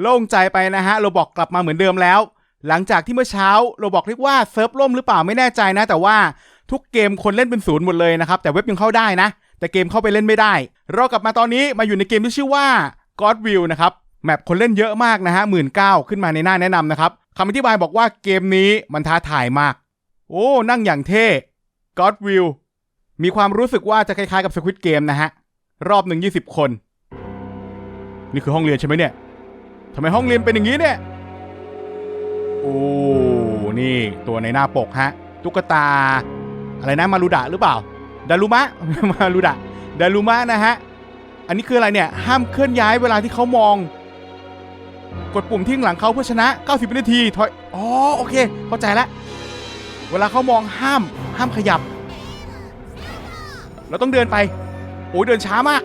โล่งใจไปนะฮะโรบอกกลับมาเหมือนเดิมแล้ว หลังจากที่เมื่อเช้าโรบอกเรียกว่าเซิร์ฟล่มหรือเปล่าไม่แน่ใจนะ แต่ว่าทุกเกมคนเล่นเป็นศูนย์หมดเลยนะครับ แต่เว็บยังเข้าได้นะ แต่เกมเข้าไปเล่นไม่ได้ เรากลับมาตอนนี้มาอยู่ในเกมที่ชื่อว่า God Will นะครับแมปคนเล่นเยอะมากนะฮะหมื่นเก้าขึ้นมาในหน้าแนะนำนะครับคำอธิบายบอกว่าเกมนี้มันท้าทายมาก โอ้นั่งอย่างเท่ God Will มีความรู้สึกว่าจะคล้ายๆกับ Squid Game นะฮะรอบหนึ่ง20 คน นี่คือห้องเรียนใช่ไหมเนี่ย ทำไมห้องเรียนเป็นอย่างนี้เนี่ย โอ้ นี่ตัวในหน้าปกฮะ ตุ๊กตา อะไรนะมารูดะหรือเปล่า ดารุมะ มารูดะ ดารุมะนะฮะ อันนี้คืออะไรเนี่ย ห้ามเคลื่อนย้ายเวลาที่เขามอง กดปุ่มที่ข้งหลังเขาเพื่อชนะ 90วินาที ถอย อ๋อ โอเค เข้าใจแล้ว เวลาเขามองห้าม ห้ามขยับ เราต้องเดินไป โอ้ยเดินช้ามาก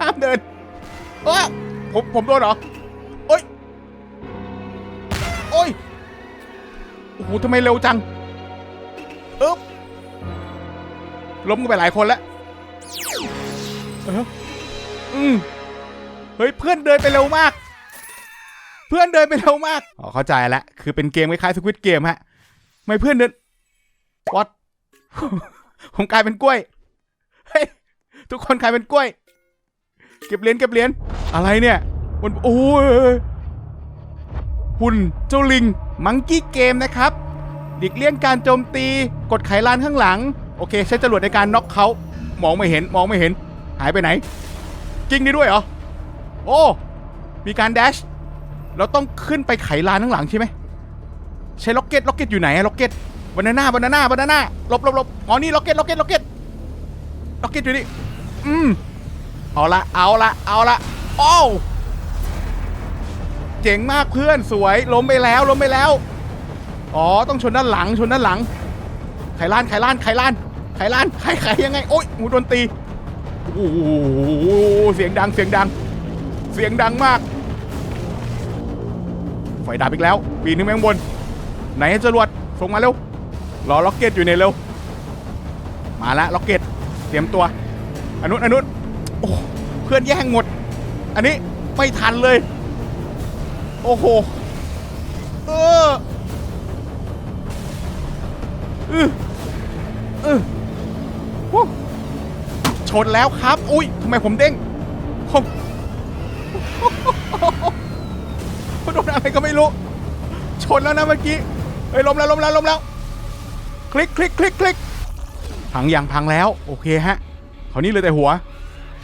ห้ามเดิน เออผมผมโดนเหรอโอ้ยโอ้ยโอ้โหทำไมเร็วจังเอ๊บล้มกันไปหลายคนแล้วเอออืมเฮ้ยเพื่อนเดินไปเร็วมาก เพื่อนเดินไปเร็วมากอ๋อเข้าใจแล้วคือเป็นเกมคล้ายๆสควิตเกมฮะทำไม่เพื่อนเดินวัดผมกลายเป็นกล้วยเฮ้ยทุกคนกลายเป็นกล้วย เก็บเหรียญเก็บเหรียญอะไรเนี่ยมันโอ้ยหุ่นเจ้าลิงมังกี้เกมนะครับดิกเลี่ยงการโจมตีกดไขลานข้างหลัง โอเค ใช้จรวดในการน็อกเขามองไม่เห็นมองไม่เห็น หายไปไหน กิ้งได้ด้วยเหรอ โอ้ มีการแดชเราต้องขึ้นไปไขลานข้างหลังใช่ไหมใช้ล็อกเก็ตล็อกเก็ตอยู่ไหนล็อกเก็ตบานาน่าบานาน่าบานาน่าลบลบลบอ๋อนี่ล็อกเก็ตล็อกเก็ตล็อกเก็ตล็อกเก็ตอยู่นี่อืม เอาละเอาละเอาละโอ้วเจ๋งมากเพื่อนสวยล้มไปแล้วล้มไปแล้ว อ๋อต้องชนด้านหลังชนด้านหลัง ไขลานไขลานไขลานไขลานไขไขยังไงโอ๊ยหูโดนตีโอ้โหเสียงดังเสียงดัง เสียงดังมากไฟดับอีกแล้วปีนขึ้นไปข้างบน ไหนจรวดส่งมาเร็วรอล็อกเก็ตอยู่ในเร็ว มาละล็อกเก็ตเตรียมตัวอนุนอนุน โอ้เพื่อนแย่งหมด อันนี้ไม่ทันเลย โอ้โห เออเออเออชนแล้วครับ อุ้ยทำไมผมเด้งผมโดนอะไรก็ไม่รู้ ชนแล้วนะเมื่อกี้ เฮ้ยล้มแล้วล้มแล้วล้มแล้ว คลิกคลิกคลิกคลิกพังยังพังแล้ว โอเคฮะคราวนี้เลยแต่หัว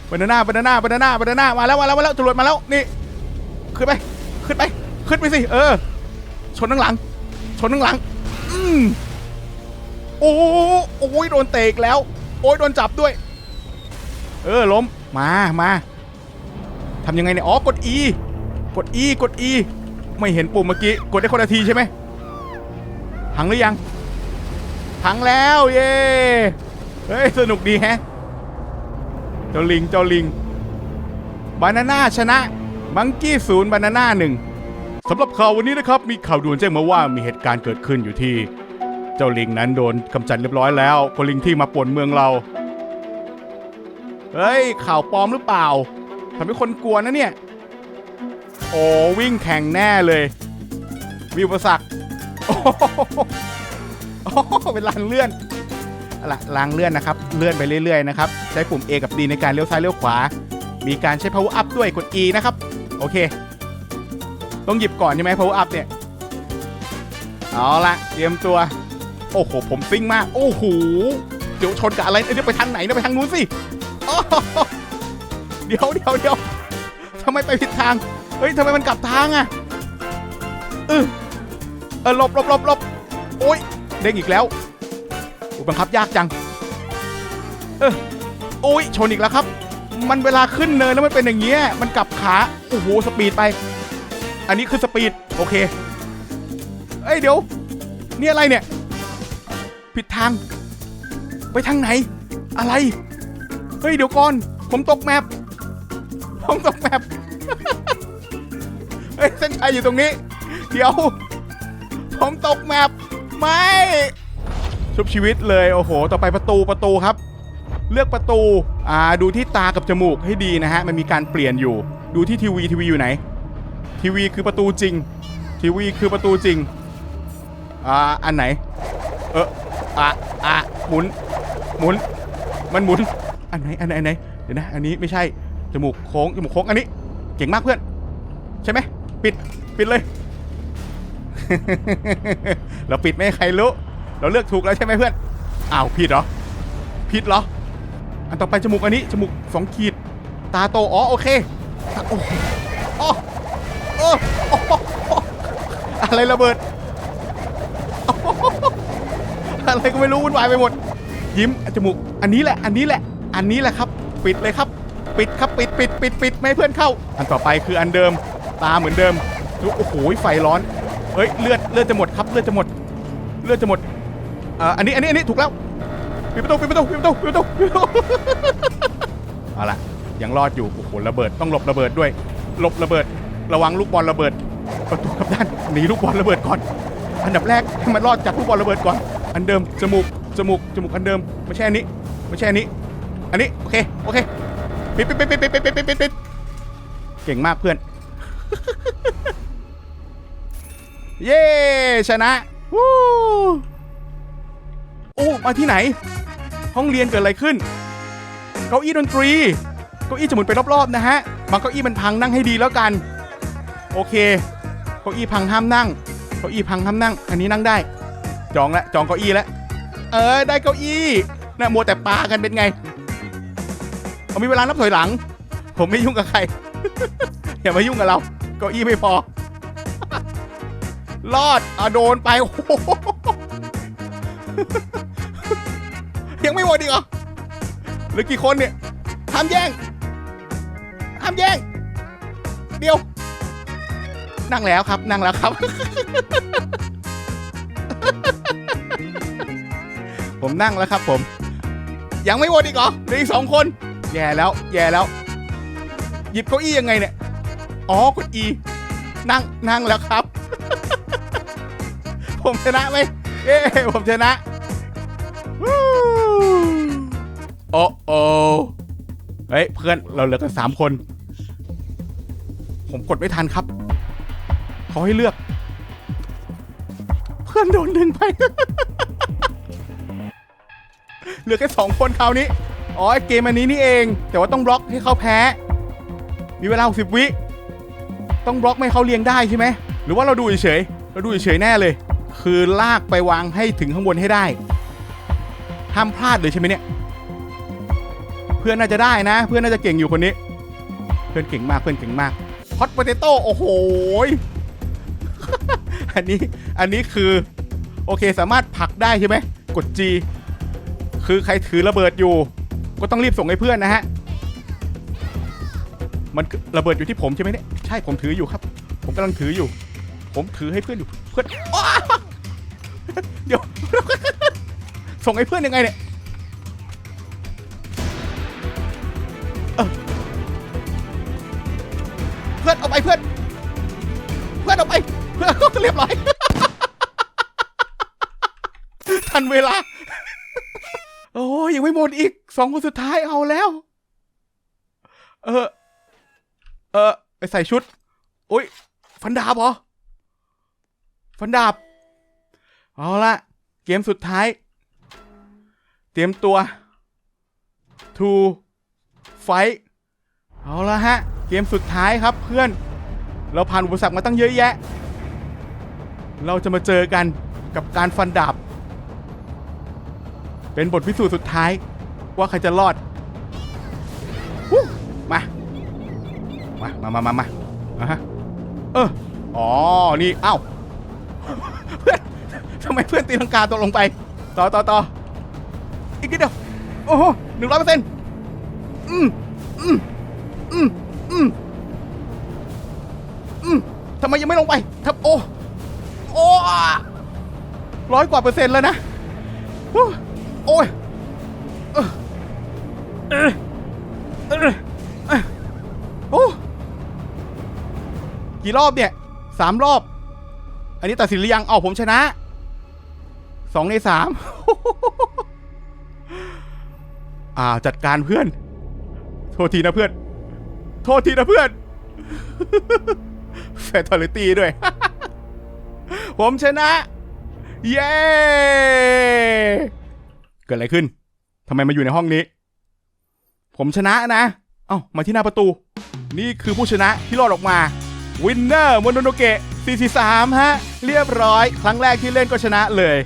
บานาน่าบานาน่าบานาน่าบานาน่ามาแล้วมาแล้วมาแล้วจรวดมาแล้วนี่ขึ้นไปขึ้นไปขึ้นไปสิเออ ชนข้างหลัง ชนข้างหลัง อืมโอ้โอ้ยโดนเตะอีกแล้ว โอ้ยโดนจับด้วย เออล้มมามาทำยังไงเนี่ยอ๋อกด E กด E กด E ไม่เห็นปุ่มเมื่อกี้กดได้คนละทีใช่ไหมพังหรือยังพังแล้วเย้เฮ้ยสนุกดีแฮะ จ้าลิงเจ้าลิงบานาน่าชนะมังกี้ศูนย์บานาน่าหนึ่งสำหรับข่าววันนี้นะครับ มีข่าวด่วนแจ้งมาว่ามีเหตุการณ์เกิดขึ้นอยู่ที่ เจ้าลิงนั้นโดนกำจัดเรียบร้อยแล้วคนลิงที่มาป่วนเมืองเราเฮ้ยข่าวปลอมหรือเปล่าทำให้คนกลัวนะเนี่ยโอ้วิ่งแข่งแน่เลยมีอุปสรรคโอ้เป็นลานเลื่อน ละรางเลื่อนนะครับ เลื่อนไปเรื่อยๆนะครับ ใช้ปุ่ม A กับ D ในการเลี้ยวซ้ายเลี้ยวขวา มีการใช้ power up ด้วยกด E นะครับ โอเค ต้องหยิบก่อนใช่ไหม power up เนี่ย เอาละเตรียมตัว โอ้โห ผมซิ่งมาก โอ้โห เดี๋ยวชนกับอะไรเดี๋ยวไปทางไหนเดี๋ยวไปทางนู้นสิเดี๋ยวเดี๋ยวเดี๋ยวทำไมไปผิดทาง เฮ้ยทำไมมันกลับทางอะเออเออหลบหลบหลบหลบโอ้ยเด้งอีกแล้ว บังคับยากจัง เออโอ้ยชนอีกแล้วครับ มันเวลาขึ้นเนินแล้วมันเป็นอย่างเงี้ย มันกลับขา โอ้โห สปีดไป อันนี้คือสปีด โอเค เอ้ย เดี๋ยว นี่อะไรเนี่ย ผิดทาง ไปทางไหน อะไร เฮ้ย เดี๋ยวก่อน ผมตกแมปผมตกแมปเฮ้ย เส้นชัยอยู่ตรงนี้ เดี๋ยว ผมตกแมปไม่ ชุบชีวิตเลยโอ้โห ต่อไปประตูประตูครับ เลือกประตูอ่าดูที่ตากับจมูกให้ดีนะฮะมันมีการเปลี่ยนอยู่ ดูที่ทีวีทีวีอยู่ไหน ทีวีคือประตูจริง ทีวีคือประตูจริงอ่าอันไหน เอออะอะหมุน หมุน มันหมุน อันไหนอันไหนอันไหนเดี๋ยวนะ อันนี้ไม่ใช่จมูกโค้งจมูกโค้งอันนี้ เก่งมากเพื่อน ใช่ไหมปิดปิดเลย เราปิดไม่ให้ใครรู้ เราเลือกถูกแล้วใช่ไหมเพื่อน อ้าวผิดเหรอ ผิดเหรอ อันต่อไปจมูกอันนี้จมูกสองขีด ตาโต อ๋อโอเคโอ้โอ้โอ้โอ้โอ้อะไรระเบิด อะไรก็ไม่รู้วุ่นวายไปหมด ยิ้มจมูก อันนี้แหละ อันนี้แหละ อันนี้แหละครับ ปิดเลยครับ ปิดครับ ปิดปิดปิดปิดไม่ให้เพื่อนเข้า อันต่อไปคืออันเดิม ตาเหมือนเดิม โอ้โหไฟร้อน เฮ้ยเลือดเลือดจะหมดครับเลือดจะหมด เลือดจะหมด เอ่ออันนี้อันนี้อันนี้ถูกแล้วปิดประตูปิดประตูปิดประตูปิดประตูปิดประตู เอาละยังรอดอยู่โอ้โหระเบิดต้องหลบระเบิดด้วยหลบระเบิด ระวังลูกบอลระเบิด ประตูกับด้านหนีลูกบอลระเบิดก่อน อันดับแรกให้มันรอดจากลูกบอลระเบิดก่อน อันเดิมจมูกจมูกจมูกอันเดิมไม่ใช่อันนี้ไม่ใช่อันนี้ อันนี้โอเคโอเคปิดปิดปิดปิดปิดปิดปิดปิดปิดปิดเก่งมากเพื่อน เย้ชนะวู้ โอ้ มาที่ไหน ห้องเรียนเกิดอะไรขึ้น เก้าอี้ดนตรี เก้าอี้จะหมุนไปรอบๆนะฮะ บางเก้าอี้มันพังนั่งให้ดีแล้วกัน โอเค เก้าอี้พังห้ามนั่ง เก้าอี้พังห้ามนั่ง อันนี้นั่งได้ จองละ จองเก้าอี้แล้วเออ ได้เก้าอี้นะมัวแต่ปากันเป็นไงเอามีเวลานับถอยหลัง ผมไม่ยุ่งกับใคร อย่ามายุ่งกับเรา เก้าอี้ไม่พอ รอดอะโดนไปโอ้โห ยังไม่หมดอีกเหรอเหลือกี่คนเนี่ยห้ามแย่งห้ามแย่ง เดียว นั่งแล้วครับ นั่งแล้วครับ ผมนั่งแล้วครับ ผม ยังไม่หมดอีกเหรอเหลืออีกสองคน แย่แล้ว แย่แล้ว หยิบเก้าอี้ยังไงเนี่ย อ๋อกด E นั่ง นั่งแล้วครับ ผมชนะไหมเอ้ผมชนะ โอ้โอเฮ้ยเพื่อนเราเหลือกันสามคน ผมกดไม่ทันครับเขาให้เลือก เพื่อนโดนดึงไป เหลือแค่สองคนคราวนี้ อ๋อไอเกมอันนี้นี่เอง แต่ว่าต้องบล็อกให้เขาแพ้ มีเวลา60วิ ต้องบล็อกไม่ให้เขาเลี้ยงได้ใช่ไหม หรือว่าเราดูเฉย เราดูเฉยแน่เลย คือลากไปวางให้ถึงข้างบนให้ได้ ห้ามพลาดเลยใช่ไหมเนี่ย เพื่อนน่าจะได้นะ เพื่อนน่าจะเก่งอยู่คนนี้ เพื่อนเก่งมากเพื่อนเก่งมากฮอตโปเตโต้โอ้โหอันนี้อันนี้คือโอเคสามารถผลักได้ใช่ไหมกด G คือใครถือระเบิดอยู่ ก็ต้องรีบส่งให้เพื่อนนะฮะมันระเบิดอยู่ที่ผมใช่ไหมเนี่ยใช่ผมถืออยู่ครับ ผมกำลังถืออยู่ ผมถือให้เพื่อนอยู่เพื่อนอเดี๋ยว ส่งให้เพื่อนยังไงเนี่ยเพื่อนเอาไปเพื่อน เพื่อนเอาไปเพื่อนเรียบร้อย ทันเวลา โอ้ยยังไม่หมดอีกสองคนสุดท้ายเอาแล้ว เออ เออไปใส่ชุดอุ้ยฟันดาบเหรอฟันดาบ เอาละเกมสุดท้าย ตรียมตัว to fight เอาละฮะ เกมสุดท้ายครับเพื่อน เราผ่านอุปสรรคมาตั้งเยอะแยะ เราจะมาเจอกันกับการฟันดาบ เป็นบทพิสูจน์สุดท้ายว่าใครจะรอดมา มา มา มา มา มาอะฮะ เออ อ๋อ นี่ เอ้า เพื่อนทำไมเพื่อนตีลังกาตกลงไป ต่อต่อต่อ อีกนิดเดียว โอ้โหหนึ่งร้อยเปอร์เซ็นต์อืมอืมอืมอืมอืมทำไมยังไม่ลงไปทับโอ้ โอ้ร้อยกว่าเปอร์เซ็นต์แล้วนะ โอ้ยเออเออเออเออโอ้กี่รอบเนี่ยสามรอบ อันนี้ตัดสินหรือยังเอาผมชนะสองในสาม อ่าจัดการเพื่อน โทษทีนะเพื่อน โทษทีนะเพื่อนแฟต a l ลิตี้ด้วย ผมชนะ เย้ เกิดอะไรขึ้นทำไมมาอยู่ในห้องนี้ ผมชนะนะ เอ้า มาที่หน้าประตู นี่คือผู้ชนะที่รอดออกมา วินเนอร์โมโนโนเกะ443 ฮะ เรียบร้อย ครั้งแรกที่เล่นก็ชนะเลย